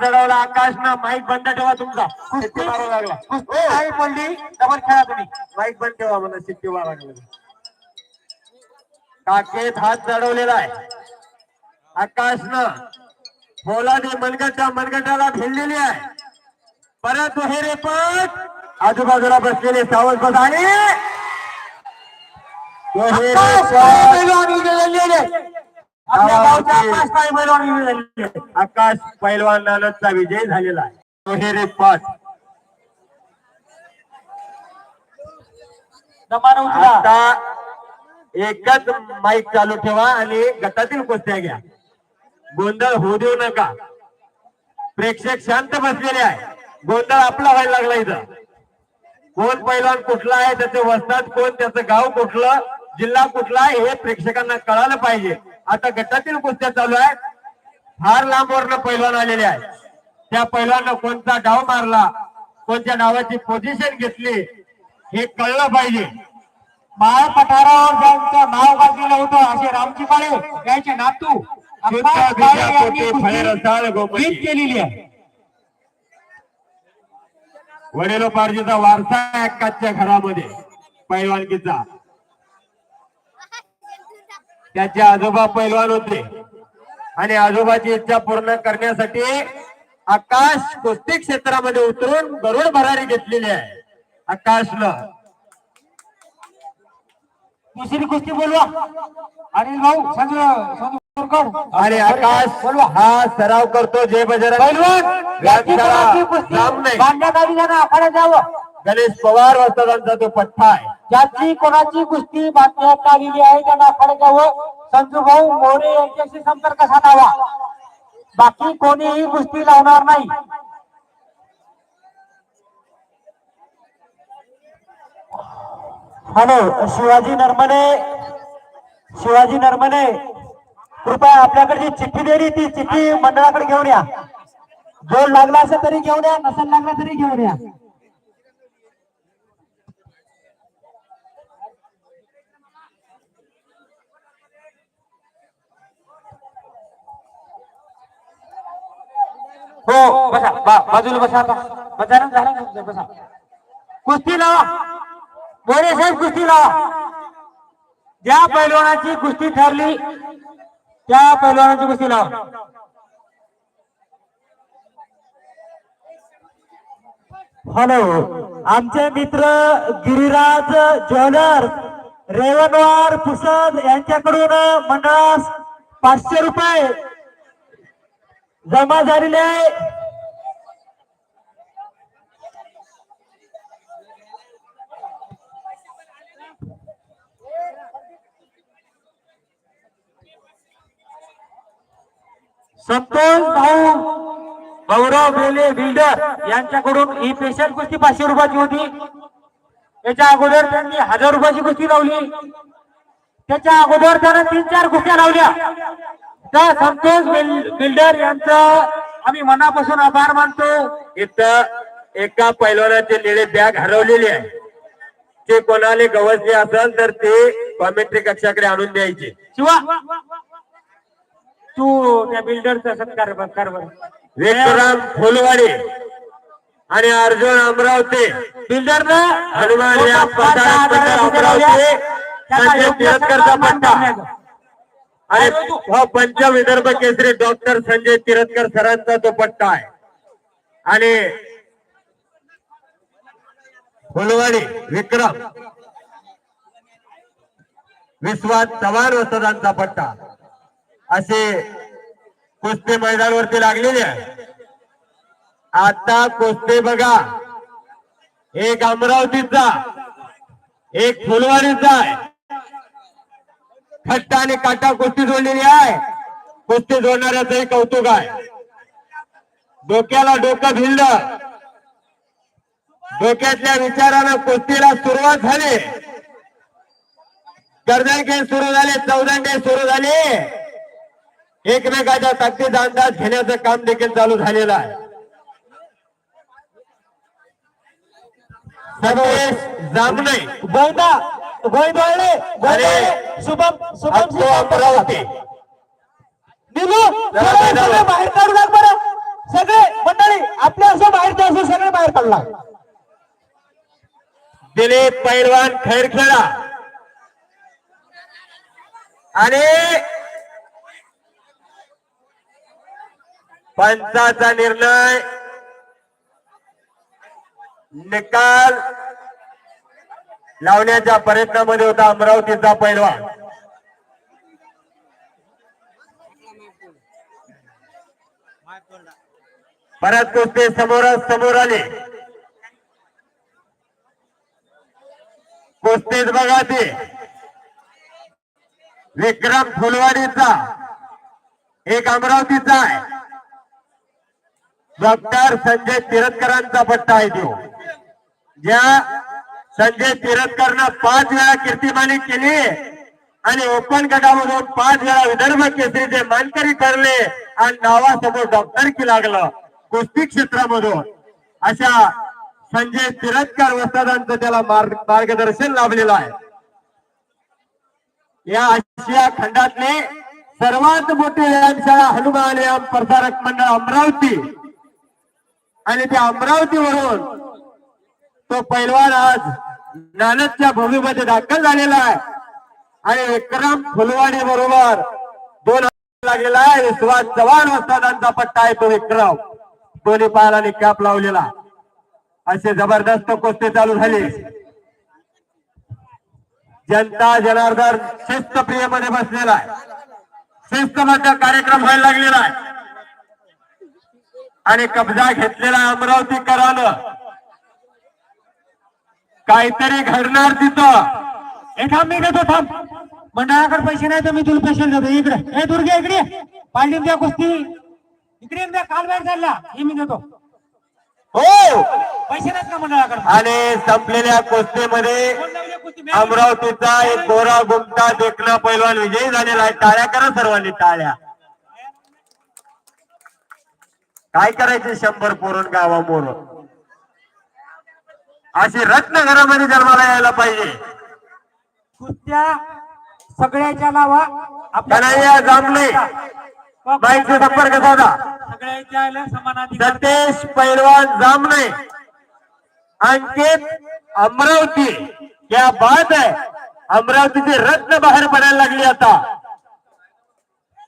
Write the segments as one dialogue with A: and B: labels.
A: चढवला आकाश ना माईक बंद ठेवा तुमचा. शिट्टी मारू लागला.
B: कुस्ती नाही पडली डबल खेळा तुम्ही.
A: माईक बंद ठेवा म्हणा शिट्टी मारा काकेत हात चढवलेला आहे. आकाश न पोलादी मनगटा मनगटाला भिडलेली आहे. परत दुहेरी पट. आजूबाजूला बसलेले सावंत पद आणि दुहेरी
B: आकाश
A: पट.
B: आकाश काय पैलवान विजय झालेले
A: आहे. दुहेरी
B: उचला
A: आता एकच माईक चालू ठेवा आणि गटातील कुस्त्या घ्या. गोंधळ होऊ देऊ नका. प्रेक्षक शांत बसलेले आहे. गोंधळ आपला व्हायला लागला इथं. कोण पैलवान कुठला आहे त्याचे वस्तात कोण त्याचं गाव कुठलं जिल्हा कुठला आहे हे प्रेक्षकांना कळालं पाहिजे. आता गटातील कुस्त्या चालू आहे फार लांबवरनं पैलवान आलेले आहे त्या पैलवानं कोणता डाव मारला कोणत्या डावाची पोझिशन घेतली हे कळलं पाहिजे.
B: माळ पठारावर ज्यांचं नाव गाजलेलं होतं असे रामजी पाळे यांचे नातू काळे यांनी कुस्ती केलेली आहे.
A: वडिलोपार्जिता वारसा आहे अक्काच्या घरामध्ये पैलवानकीचा त्याचे आजोबा पैलवान होते. आणि आजोबाची इच्छा पूर्ण करण्यासाठी आकाश कुस्ती क्षेत्रामध्ये उतरून गरुड भरारी घेतलेली आहे. आकाशनं.
B: दुसरी कुस्ती बोलवा. अनिल भाऊ संजू.
A: आणि आकाश हा सराव करतो जय बजरंग.
B: पैलवान जावं.
A: गणेश पवार वर्तदांचा तो पठ्ठा आहे
B: ज्यांची कोणाची कुस्ती बातम्यात आलेली आहे त्यांना फडकावं जावं संजू भाऊ मोरे यांच्याशी संपर्क साधावा. बाकी कोणीही कुस्ती लावणार नाही. हॅलो शिवाजी नर्मने शिवाजी नर्मने कृपया आपल्याकडे जी चिठ्ठी दिली ती चिठ्ठी मंडळाकडे घेऊन या. जोड लागला असेल तरी घेऊन या नसेल लागला तरी घेऊन या. हो बसा बा- बाजूला बसा आता. बसा ना झालं तुमचं, बसा. कुस्ती लावा. मोरे साहेब कुस्ती लावा. ज्या पैलवानाची कुस्ती ठरली त्या पैलवानाची कुस्ती लावा. हॅलो आमचे मित्र गिरिराज ज्वेलर्स रेवनवार पुसद यांच्याकडून मंडळास पाचशे रुपये जमा झालेले आहे संतोष भाऊ गौरव बेले बिल्डर यांच्याकडून ही स्पेशल कुस्ती पाचशे रुपयाची होती. त्याच्या अगोदर त्यांनी हजार रुपयाची कुस्ती लावली. त्याच्या अगोदर त्यानं तीन चार कुस्त्या लावल्या. तर संतोष बिल- बिल्डर यांचं आम्ही मनापासून आभार मानतो.
A: इथं एका पैलवानाचे निळे बॅग हरवलेली आहे. ते कोणाला गवसले असेल तर ते कॉमेंट्री कक्षाकडे आणून द्यायचे.
B: शिवा! तू त्या बिल्डरचा सत्कार ब- कर बरं.
A: विक्रम फुलवाडी आणि अर्जुन अमरावती.
B: बिल्डर
A: हनुमान या अमरावती. संजय पट्टा. हा पंच विदर्भ केसरी डॉक्टर संजय तिरतकर सरांचा तो पट्टा आहे. आणि फुलवाडी विक्रम विश्वास चव्हाण वसदांचा पट्टा. असे कुस्ती मैदानवरती लागलेले आहे. आता कुस्ती बघा. एक अमरावतीचा एक फुलवाडीचा आहे. खट्टा आणि काटा कुस्ती जोडलेली आहे. कुस्ती जोडणाऱ्याचंही कौतुक आहे. डोक्याला डोकं भिडलं डोक्यातल्या विचारानं कुस्तीला सुरुवात झाली. कर्दंके सुरू झाले चौदंके सुरू झाले. एकमेकाच्या ताकदीचा अंदाज घेण्याचं काम देखील चालू झालेलं आहे. सगळे जामणे
B: गोविंदा गोविंदवाळे गोविंदवाळे शुभम शुभम
A: अमरावती. मैदानावर.
B: बाहेर काढू लाग बरं. सगळे मंडळी आपले असो बाहेरचे असो सगळे बाहेर पडला.
A: दिलीप पैलवान खैरखेडा आणि पंचाचा निर्णय निकाल लावण्याच्या प्रयत्नामध्ये होता अमरावतीचा पैलवान. परत कुस्ती समोर समोर आले. कुस्तीत बघा ते. विक्रम फुलवाडीचा. एक अमरावतीचा आहे. डॉक्टर संजय तिरतकरांचा पट्टा आहे तो. ज्या संजय तिरस्करनं पाच वेळा कीर्तिमानी केली. आणि ओपन गटामधून पाच वेळा विदर्भ केसरीचे मानकरी ठरले आणि नावासमोर डॉक्टर की लागलं. कुस्ती क्षेत्रामधून. अशा संजय तिरतकर वस्तादांचं त्याला मार्गदर्शन लाभलेलं आहे. या आशिया खंडातले सर्वात मोठी व्यायामशाळा हनुमान व्यायाम प्रसारक मंडळ अमरावती. आणि त्या अमरावतीवरून तो पैलवान आज नानदच्या भूमीमध्ये दाखल झालेला आहे. आणि विक्रम फुलवाडी बरोबर दोन लागलेला आहे. सुभाष चव्हाण वस्तादांचा पट्टा आहे तो विक्रम. दोन्ही पायाला कॅप लावलेला. असे जबरदस्त कुस्ती चालू झाली. जनता जनार्दन शिस्तप्रियमध्ये बसलेला आहे. शिस्तबद्ध कार्यक्रम व्हायला लागलेला आहे. आणि कब्जा घेतलेला अमरावतीकरानं काहीतरी घडणार तिथं.
B: हे थांब मी देतो थांब. मंडळाकडे पैसे नाही तर मी तुला पैसे देतो. इकडे. हे दुर्गे इकडे पाळली द्या कुस्ती. इकडे द्या काल बाहेर चालला हे मी देतो.
A: हो.
B: पैसे नाहीत का मंडळाकडे?
A: आणि संपलेल्या कुस्तीमध्ये अमरावतीचा एक गोरा गुमटा देखना पैलवान विजयी झालेला आहे. टाळ्या करा सर्वांनी टाळ्या. काय करायचे शंभर पोरण गावामोर? अशी रत्न घरामध्ये जन्माला यायला पाहिजे.
B: कुस्त्या सगळ्याच्या नावा
A: कन्हैया जांभळे बाईकचा संपर्क साधा.
B: सगळ्याच्या याला समान अधिकार.
A: सतेश पैलवान जामणे. अंकित अमरावती. क्या बात आहे. अमरावतीची रत्न बाहेर पडायला लागली आता.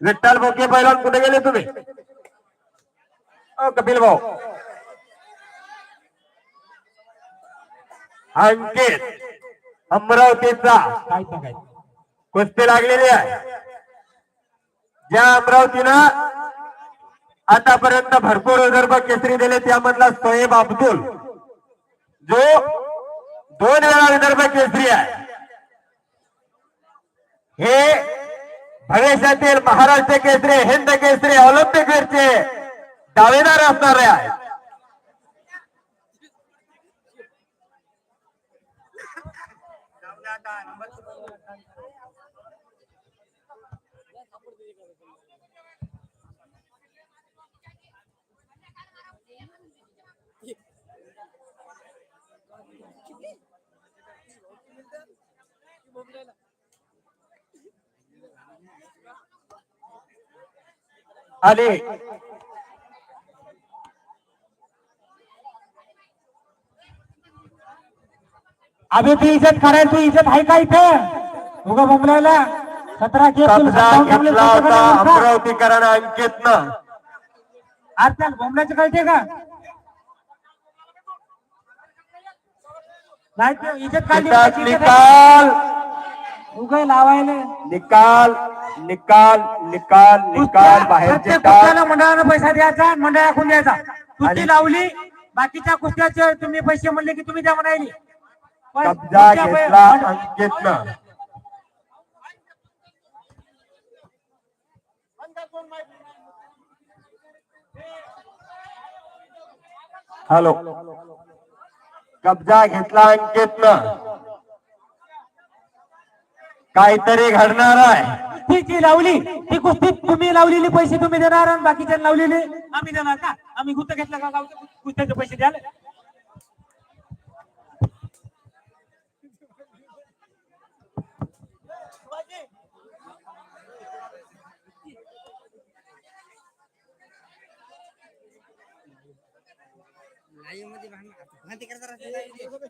A: विठ्ठल बोके पैलवान कुठे गेले तुम्ही? कपिल भाऊ अंकित अमरावतीचा. कुस्ती लागलेली आहे. ज्या अमरावतीनं आतापर्यंत भरपूर विदर्भ केसरी दिले त्यामधला सोहेब अब्दुल जो दोन वेळा विदर्भ केसरी आहे. हे भविष्यातील महाराष्ट्र केसरी हिंद केसरी ऑलिम्पिक दावेदार असणारे आहे आले.
B: अबे तू इज्जत करायला तू इज्जत आहे का इथं उगा बोंबलायला सतरा?
A: अमरावतीकरांना अंकितनं
B: आज त्याला बोंबलायचं कळते का नाही इज्जत काढली.
A: निकाल
B: उगा लावायला
A: निकाल। निकाल निकाल निकाल बाहेरचे
B: कुस्त्याला मंडळानं पैसा द्यायचा मंडळ द्यायचा. कुस्ती लावली बाकीच्या कुस्त्याचे तुम्ही पैसे म्हणले की तुम्ही द्या म्हणायली.
A: कब्जा घेतला अंकितनं हॅलो. कब्जा घेतला अंकितनं काहीतरी घडणार आहे.
B: ती जी लावली ती कुस्ती तुम्ही लावलेली पैसे तुम्ही देणार आणि बाकीच्या लावलेले? आम्ही देणार का? आम्ही गुत्त घेतला का? गावचं कुस्त्याचे पैसे द्यायला?
C: लाईव्ह मध्ये भांडण भांडण करता राहते live मध्ये.